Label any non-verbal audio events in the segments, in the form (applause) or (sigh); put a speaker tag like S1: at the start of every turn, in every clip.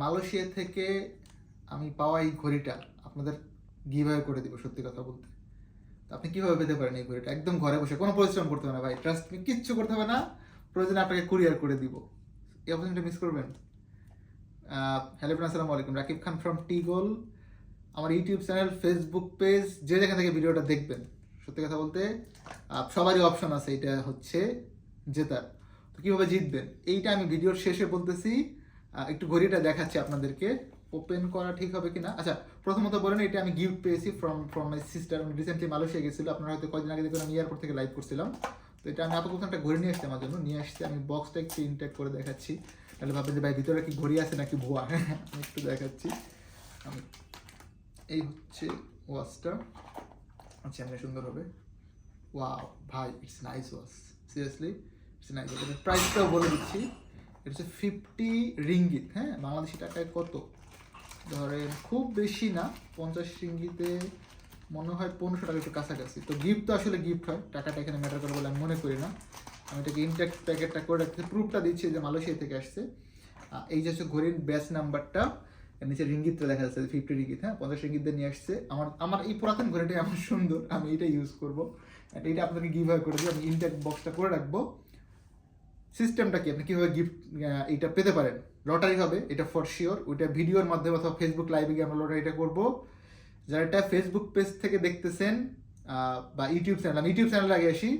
S1: Malaysia থেকে আমি পাওয়া এই ঘড়িটা আপনাদের গিভওয়ে করে দিব, সত্যি কথা বলতে। আপনি কীভাবে পেতে পারেন এই ঘড়িটা? একদম ঘরে বসে, কোনো পরিশ্রম করতে হবে না ভাই। ট্রাস্ট মি কিচ্ছু করতে হবে না। প্রয়োজনে আপনাকে কুরিয়ার করে দিব। এই অপরচুনিটি মিস করবেন? হ্যালো আসসালামু আলাইকুম। রাকিব খান ফ্রম টিগোল আমার ইউটিউব চ্যানেল ফেসবুক পেজ যে যেখান থেকে ভিডিওটা দেখবেন। সত্যি কথা বলতে সবারই অপশন আছে। এটা হচ্ছে জেতার। তো কীভাবে জিতবেন? এইটা আমি ভিডিওর শেষে বলতেছি। একটু ঘড়িটা দেখাচ্ছি আপনাদেরকে। ওপেন করা ঠিক হবে কিনা? আচ্ছা প্রথমত বলেন এটা আমি গিফট পেয়েছি ফ্রম ফ্রম মাই সিস্টার আমি রিসেন্টলি মালয়েশিয়া গেছিল। আপনারা হয়তো কয়েকদিন আগে দেখবেন আমি এয়ারপোর্ট থেকে লাইভ করছিলাম। তো এটা আমি আপাতত একটা ঘড়ি নিয়ে আসছি আমার জন্য নিয়ে আসছি। আমি বক্সটা একটু ইনটেক করে দেখাচ্ছি। তাহলে ভাববেন যে, ভাই, ভিতরে কি ঘড়ি আছে নাকি ভুয়া? (laughs) আমি একটু দেখাচ্ছি। আমি এই হচ্ছে ওয়াচটা। আচ্ছা এমনি সুন্দর হবে। ওয়াও ভাই it's nice watch seriously it's nice প্রাইসটাও বলে দিচ্ছি। এটা হচ্ছে ফিফটি রিঙ্গিত হ্যাঁ? বাংলাদেশি টাকায় কত? ধরেন খুব বেশি না, পঞ্চাশ রিঙ্গিতে মনে হয় পনেরোশো টাকা একটু কাছাকাছি। তো গিফট তো আসলে গিফট হয়, টাকাটা এখানে ম্যাটার করে বলে আমি মনে করি না। আমি এটাকে ইনট্যাক্ট প্যাকেটটা করে রাখতে প্রুফটা দিচ্ছি যে মালয়েশিয়া থেকে আসছে। এই যে হচ্ছে ঘড়ির ব্যাচ নাম্বারটা নিচে রিঙ্গিতটা দেখা যাচ্ছে ফিফটি রিঙ্গিত হ্যাঁ? পঞ্চাশ রিঙ্গিত দিয়ে নিয়ে আসছে। আমার আমার এই পুরাতন ঘড়িটা আমার সুন্দর, আমি এটা ইউজ করব। এটা আপনাকে গিভ করে দিই, আমি ইনট্যাক্ট বক্সটা করে রাখব। সিস্টেমটা কি? আপনি কীভাবে গিফট এটা পেতে পারেন? লটারি হবে, এটা ফর শিওর ওইটা ভিডিওর মাধ্যমে অথবা ফেসবুক লাইভে গিয়ে আমরা লটারিটা করব। যারা এটা ফেসবুক পেজ থেকে দেখতেছেন বা ইউটিউব চ্যানেল আমি ইউটিউব চ্যানেলে আগে আসি।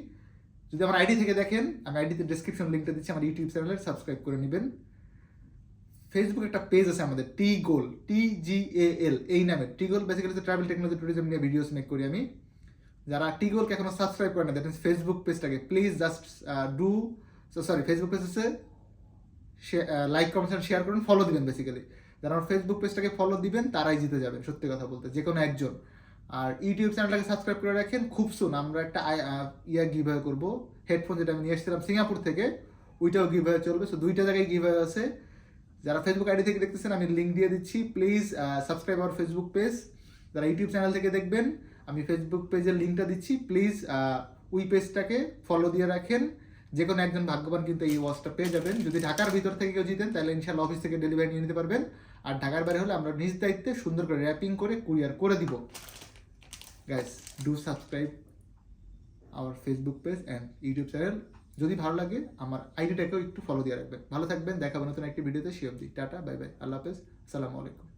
S1: যদি আমার আইডি থেকে দেখেন, আমি আইডিতে ডিসক্রিপশন লিঙ্কটা দিচ্ছি, আমার ইউটিউব চ্যানেলে সাবস্ক্রাইব করে নেবেন। ফেসবুক একটা পেজ আছে আমাদের টি গোল টি জি এ এল এই নামে। T Goal basically travel technology tourism নিয়ে ভিডিওস মেক করি আমি। যারা টি গোলকে এখনও সাবস্ক্রাইব করে না দ্যাট মিনস ফেসবুক পেজটাকে please just do so sorry Facebook page হচ্ছে লাইক কমেন্ট শেয়ার করুন ফলো দিবেন বেসিক্যালি যারা আমার ফেসবুক পেজটাকে ফলো দিবেন, তারাই জিতে যাবেন, সত্যি কথা বলতে যে কোনো একজন। আর ইউটিউব চ্যানেলটাকে সাবস্ক্রাইব করে রাখেন, খুব সুন আমরা একটা ইয়া গিভ করব হেডফোন যেটা আমি নিয়ে এসেছিলাম সিঙ্গাপুর থেকে, ওইটাও গিভ চলবে। সো দুইটা জায়গায় গিভ হয়ে আছে। যারা ফেসবুক আইডি থেকে দেখতেছেন, আমি লিঙ্ক দিয়ে দিচ্ছি। প্লিজ সাবস্ক্রাইব আমার ফেসবুক পেজ যারা ইউটিউব চ্যানেল থেকে দেখবেন, আমি ফেসবুক পেজের লিঙ্কটা দিচ্ছি। প্লিজ ওই পেজটাকে ফলো দিয়ে রাখেন। যে কোনো একজন ভাগ্যবান কিন্তু এই ওয়াচটা পেয়ে যাবেন। যদি ঢাকার ভিতর থেকে কেউ জিতেন, তাহলে ইনশাল্লাহ অফিস থেকে ডেলিভারি নিয়ে নিতে পারবেন। আর ঢাকার বাইরে হলে আমরা নিজ দায়িত্বে সুন্দর করে র্যাপিং করে কুরিয়ার করে দিব। গাইস ডু সাবস্ক্রাইব আমার Facebook page and YouTube channel যদি ভালো লাগে, আমার আইডিটাকেও একটু ফলো দিয়ে রাখবেন। ভালো থাকবেন দেখাবেন নতুন একটি ভিডিওতে শিওর টাটা বাই বাই আল্লাহ হাফেজ, আসসালামু আলাইকুম।